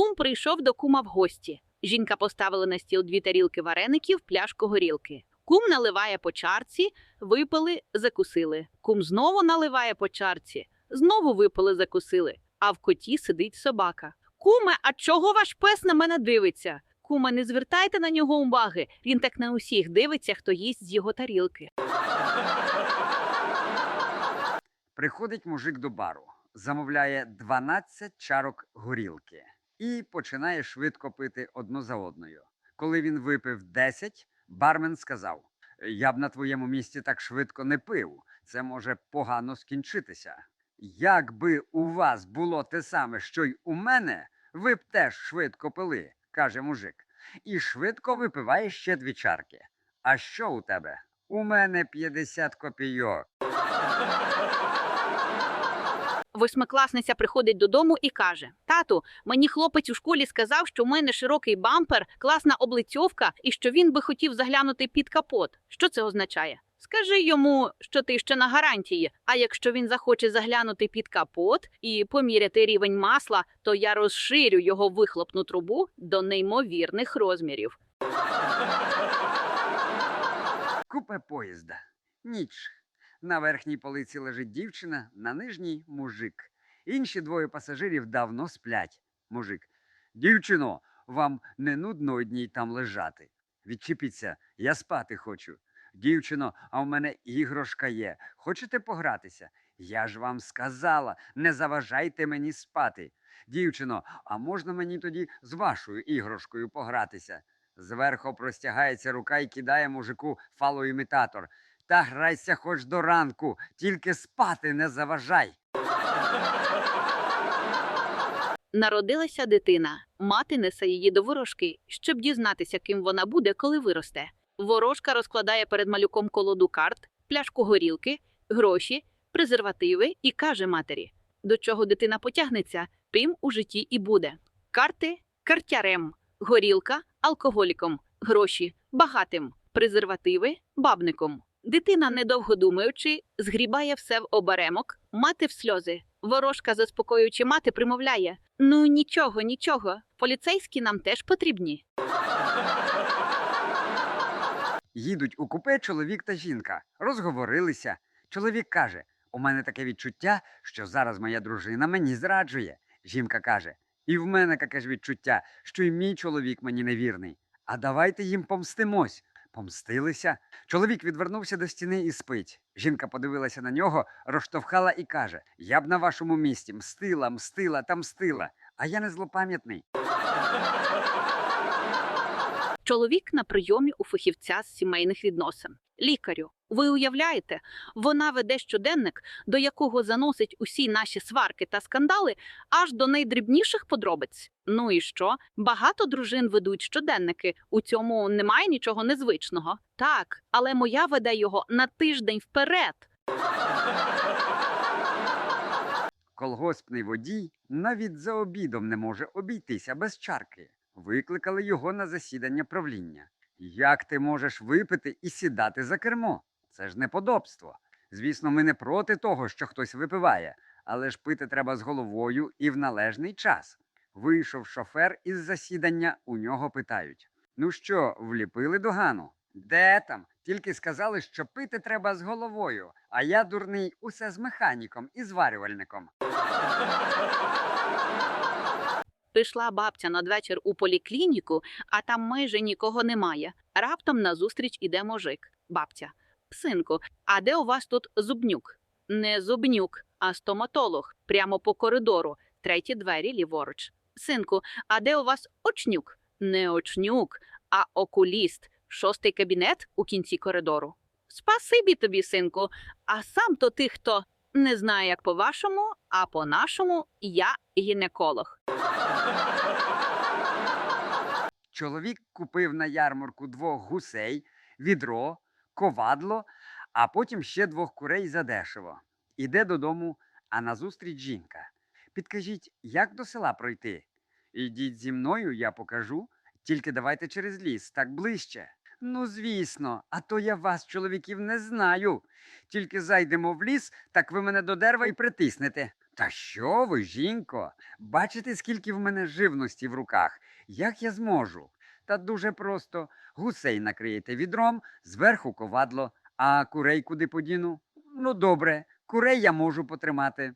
Кум прийшов до кума в гості. Жінка поставила на стіл дві тарілки вареників, пляшку горілки. Кум наливає по чарці, випили, закусили. Кум знову наливає по чарці, знову випили, закусили. А в коті сидить собака. Куме, а чого ваш пес на мене дивиться? Куме, не звертайте на нього уваги. Він так на усіх дивиться, хто їсть з його тарілки. Приходить мужик до бару, замовляє 12 чарок горілки і починає швидко пити одну за одною. Коли він випив 10, бармен сказав: Я б на твоєму місці так швидко не пив. Це може погано скінчитися. Якби у вас було те саме, що й у мене, ви б теж швидко пили, каже мужик, і швидко випиває ще дві чарки. А що у тебе? У мене 50 копійок. Восьмикласниця приходить додому і каже: Тату, мені хлопець у школі сказав, що в мене широкий бампер, класна облицьовка і що він би хотів заглянути під капот. Що це означає? Скажи йому, що ти ще на гарантії. А якщо він захоче заглянути під капот і поміряти рівень масла, то я розширю його вихлопну трубу до неймовірних розмірів. Купе поїзда. Ніч. На верхній полиці лежить дівчина, на нижній мужик. Інші двоє пасажирів давно сплять. Мужик. Дівчино, вам не нудно одній там лежати. Відчепіться, я спати хочу. Дівчино, а в мене ігрошка є. Хочете погратися? Я ж вам сказала, не заважайте мені спати. Дівчино, а можна мені тоді з вашою ігрошкою погратися? Зверху простягається рука і кидає мужику фалоімітатор. Та грайся хоч до ранку, тільки спати не заважай. Народилася дитина. Мати несе її до ворожки, щоб дізнатися, ким вона буде, коли виросте. Ворожка розкладає перед малюком колоду карт, пляшку горілки, гроші, презервативи і каже матері: до чого дитина потягнеться, тим у житті і буде. Карти картярем, горілка алкоголіком, гроші багатим, презервативи бабником. Дитина, недовго думаючи, згрібає все в оберемок, мати в сльози. Ворожка, заспокоюючи мати, примовляє: Ну нічого, нічого, поліцейські нам теж потрібні. Їдуть у купе чоловік та жінка. Розговорилися. Чоловік каже: У мене таке відчуття, що зараз моя дружина мені зраджує. Жінка каже: І в мене таке ж відчуття, що і мій чоловік мені невірний. А давайте їм помстимось. Помстилися. Чоловік відвернувся до стіни і спить. Жінка подивилася на нього, розштовхала і каже: Я б на вашому місці мстила, мстила та мстила. А я не злопам'ятний. Чоловік на прийомі у фахівця з сімейних відносин. Лікарю, ви уявляєте, вона веде щоденник, до якого заносить усі наші сварки та скандали аж до найдрібніших подробиць. Ну і що? Багато дружин ведуть щоденники. У цьому немає нічого незвичного. Так, але моя веде його на тиждень вперед. Колгоспний водій навіть за обідом не може обійтися без чарки. Викликали його на засідання правління. Як ти можеш випити і сідати за кермо? Це ж неподобство. Звісно, ми не проти того, що хтось випиває, але ж пити треба з головою і в належний час. Вийшов шофер із засідання, у нього питають: Ну що, вліпили догану? Де там? Тільки сказали, що пити треба з головою, а я дурний усе з механіком і зварювальником. Прийшла бабця надвечір у поліклініку, а там майже нікого немає. Раптом назустріч іде мужик. Бабця. Синку, а де у вас тут зубнюк? Не зубнюк, а стоматолог. Прямо по коридору. Треті двері ліворуч. Синку, а де у вас очнюк? Не очнюк, а окуліст. Шостий кабінет у кінці коридору. Спасибі тобі, синку. А сам то ти хто? Не знаю, як по-вашому, а по-нашому я гінеколог. Чоловік купив на ярмарку двох гусей, відро, ковадло, а потім ще двох курей задешево. Іде додому, а назустріч жінка. Підкажіть, як до села пройти? Ідіть зі мною, я покажу. Тільки давайте через ліс, так ближче. Ну, звісно, а то я вас, чоловіків, не знаю. Тільки зайдемо в ліс, так ви мене до дерева і притиснете. Та що ви, жінко? Бачите, скільки в мене живності в руках? Як я зможу? Та дуже просто. Гусей накриєте відром, зверху ковадло, а курей куди подіну? Ну, добре, курей я можу потримати.